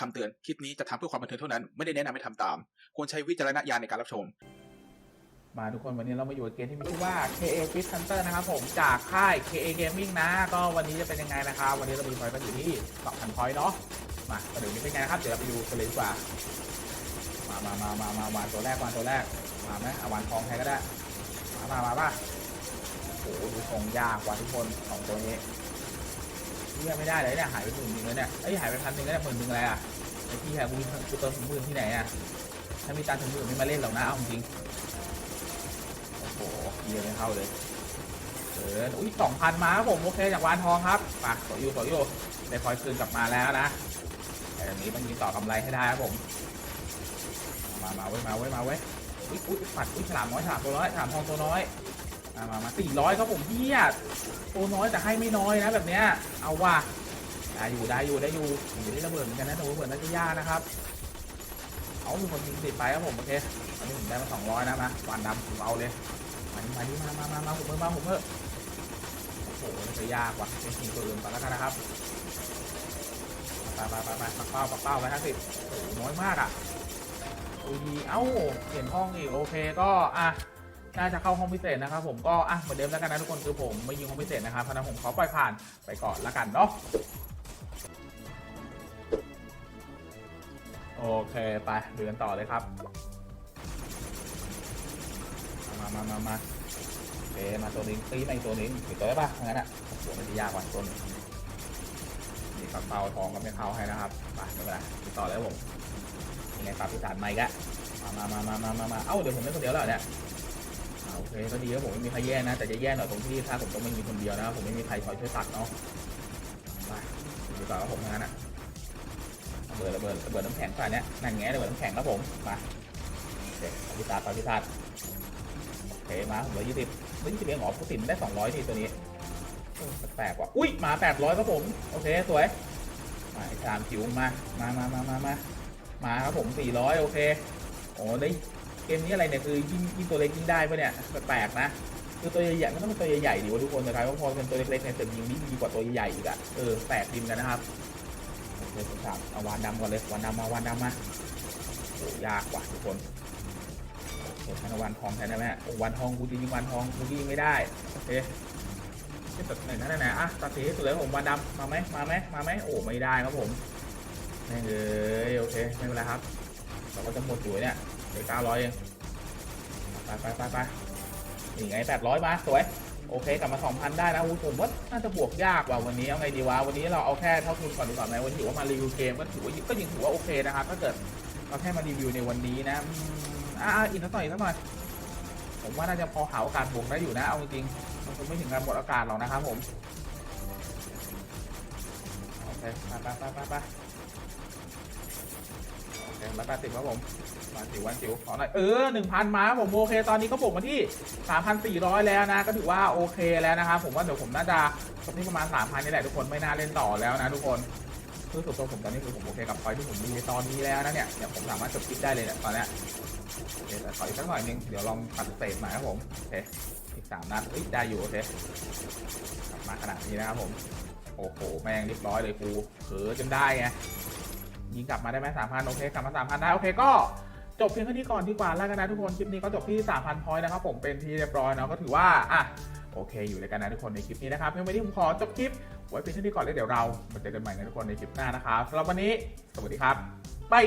คำเตือนคลิปนี้จะทำเพื่อความบันเทิงเท่านั้น ไม่ได้แนะนำให้ทำตาม ควรใช้วิจารณญาณในการรับชม มาทุกคนวันนี้เรามาอยู่กับเกมที่มีชื่อว่า KA Fit Hunter นะครับผมจากค่าย KA Gaming นะ ก็วันนี้จะเป็นยังไงนะครับ วันนี้เรามีพอยต์กันอยู่ที่2,000พอยต์เนาะมาประเดี๋ยวนี้เป็นไงนะครับ เดี๋ยวเราไปดูกันเลยดีกว่า มามามามามามาตัวแรกวานตัวแรก มาไหมเอาวานทองใครก็ได้ มามามาป่ะโอ้โหดูทรงยากกว่าทุกคนสองตัวนี้ เรียกไม่ได้เลยเนี่ยหายไปหมื่นหนึงเลยเนี่ยเอ้ยหายไปพันหนึ่งแล้วเนี่ยหมื่นหนึงอะไรอะไอ้ที่แฮกูกูเติมถึงหมื่นที่ไหนอะถ้ามีตังถึงหมื่นไม่มาเล่นหรอกนะเอาจริงโอ้โหเยียไม่เข้าเลยเอออุ้ยสองพันมาครับผมโอเคจากวานทองครับปากต่ออยู่ต่ออยู่ได้พอยต์คืนกลับมาแล้วนะแต่อย่างนี้ต้องยิงต่อกำไรให้ได้ครับผมมามาเว้ยมาเว้ยมาเว้ยอุ้ยอุ้ยปัดอุ้ยฉลามน้อยฉลามตัวน้อยฉลามทองตัวน้อย มามามาสี่ร้อยครับผมเฮียตัวน้อยแต่ให้ไม่น้อยนะแบบเนี้ย เอาว่ะได้อยู่ได้อยู่ได้อยู่อยู่ที่ระเบิดเหมือนกันนะแต่ว่าระเบิดน่าจะยากนะครับ เอามีคนยิงติดไปครับผมโอเคตอนนี้ผมได้มาสองร้อยนะมาวันดำผมเอาเลยมานี่มานี่มามามามาผมเพิ่มมาผมเพิ่มโอ้โหมันจะยากว่ะเป็นทีมตัวอื่นก่อนแล้วกันนะครับไปไปไปไปปักเป้าปักเป้าไปห้าสิบโอ้โหน้อยมากอะอุยเอ้าเปลี่ยนห้องอีกโอเคก็อะ น่าจะเข้าห้องพิเศษนะครับผมก็อะเหมือนเดิมแล้วกันนะทุกคนคือผมไม่ยิงห้องพิเศษนะครับเพราะนั้นผมขอปล่อยผ่านไปก่อนแล้วกันเนาะโอเคไปดูกันต่อเลยครับ มามามามาโอเคมาตัวนึงตีมาอีกตัวนึงอีกตัวได้ปะงั้นอะโอ้โหมันจะยากกว่าตัวนึงนี่ปักเป้าทองก็ไม่เข้าให้นะครับไปไม่เป็นไรติดต่อแล้วผมยังไงปรับพิสานใหม่กะมามามามามามาเอ้าเดี๋ยวผมได้คนเดียวแล้วเนี่ย โอเคก็ดีครับผมไม่มีใครแย่นะ แต่จะแย่หน่อยตรงที่ถ้าผมต้องไม่มีคนเดียวนะผมไม่มีใครคอยช่วยตัดเนาะไปดีกว่าผมงั้นอะระเบิดระเบิดระเบิดน้ำแข็งฝ่ายเนี้ยนั่นไงระเบิดน้ำแข็งครับผมมาโอเคปรับพิสากับพิสานโอเคมาเหลือยี่สิบเหลือยี่สิบเองหรอปกติมได้สองร้อยทีตัวนี้แปลกว่ะอุ้ยมาแปดร้อยครับผมโอเคสวยมาอีกสามคิวมามามามามามามาครับผมสี่ร้อยโอเคโอ้ได้ เกมนี้อะไรเนี่ยคือยิ่งยิ่งตัวเล็กยิ่งได้ปะเนี่ยแปลกๆนะคือตัวใหญ่ๆมันต้องเป็นตัวใหญ่ๆดีวะทุกคนแต่กลายว่าพอเป็นตัวเล็กๆเนี่ยเสริมยิงดีกว่าตัวใหญ่ๆอีกอะเออแปลกดิมกันนะครับโอเคผมถามเอาวานดำก่อนเลยวานดำมาวานดำมาโอ้ยากกว่าทุกคนโอ้ยวันทองแทนได้ไหมฮะโอ้วันทองกูจริงวันทองกูยิงไม่ได้โอเคไม่ตัดไหนนั่นไหนอะตัดสีให้สุดเลยผมวันดำมาไหมมาไหมมาไหมโอ้ไม่ได้ครับผมแม่งเอ้ยโอเคไม่เป็นไรครับเราก็จะหมดอยู่เนี่ย เหลือเก้าร้อยเองไปไปไปไปนี่ไงแปดร้อยมาสวย โอเคกลับมาสองพันได้นะอู้ผมว่าน่าจะบวกยากว่ะวันนี้เอาไงดีวะวันนี้เราเอาแค่เท่าทุนก่อนดีกว่าไหมวันนี้ถือว่ามารีวิวเกมก็ถือว่าก็ยังถือว่าโอเคนะครับถ้าเกิดเราแค่มารีวิวในวันนี้นะอ่าอีกสักหน่อยอีกสักหน่อยผมว่าน่าจะพอหาโอกาสบวกได้อยู่นะเอาจริงๆมันคงไม่ถึงการหมดอากาศหรอกนะครับผมโอเคไปไปไปไป ร้อยแปดสิบครับผมวันจิ๋ววันจิ๋วขอหน่อยเออหนึ่งพันมาครับผมโอเคตอนนี้ก็บวกมาที่สามพันสี่ร้อยแล้วนะ ก็ถือว่าโอเคแล้วนะครับผมว่าเดี๋ยวผมน่าจะจบที่ประมาณสามพันนี่แหละทุกคนไม่น่าเล่นต่อแล้วนะทุกคนคือส่วนตัวผมตอนนี้คือผมโอเคกับพอยที่ผมมีในตอนนี้แล้วนะเนี่ยเดี๋ยวผมสามารถจบคลิปได้เลยเนี่ยตอนเนี้ยโอเคแต่ขออีกสักหน่อยนึงเดี๋ยวลองปัดเศษมาครับผมโอเคอีกสามนัดเอ้ยได้อยู่โอเคกลับมาขนาดนี้นะครับผมโอ้โหแม่งเรียบร้อยเลยกูเผลอจนได้ไง ยิงกลับมาได้ไหมสามพันโอเคกลับมาสามพันได้โอเคก็จบเพียงเท่านี้ก่อนดีกว่าแล้วกันนะทุกคนคลิปนี้ก็จบที่ 3,000 พอยต์นะครับผมเป็นที่เรียบร้อยเนาะก็ถือว่าอะโอเคอยู่เลยกันนะทุกคนในคลิปนี้นะครับเพียงไม่ที่ผมขอจบคลิป ไว้เพียงเท่านี้ก่อนแล้วเดี๋ยวเรามาเจอกันใหม่ในทุกคนในคลิปหน้านะครับสำหรับวันนี้ สวัสดีครับบาย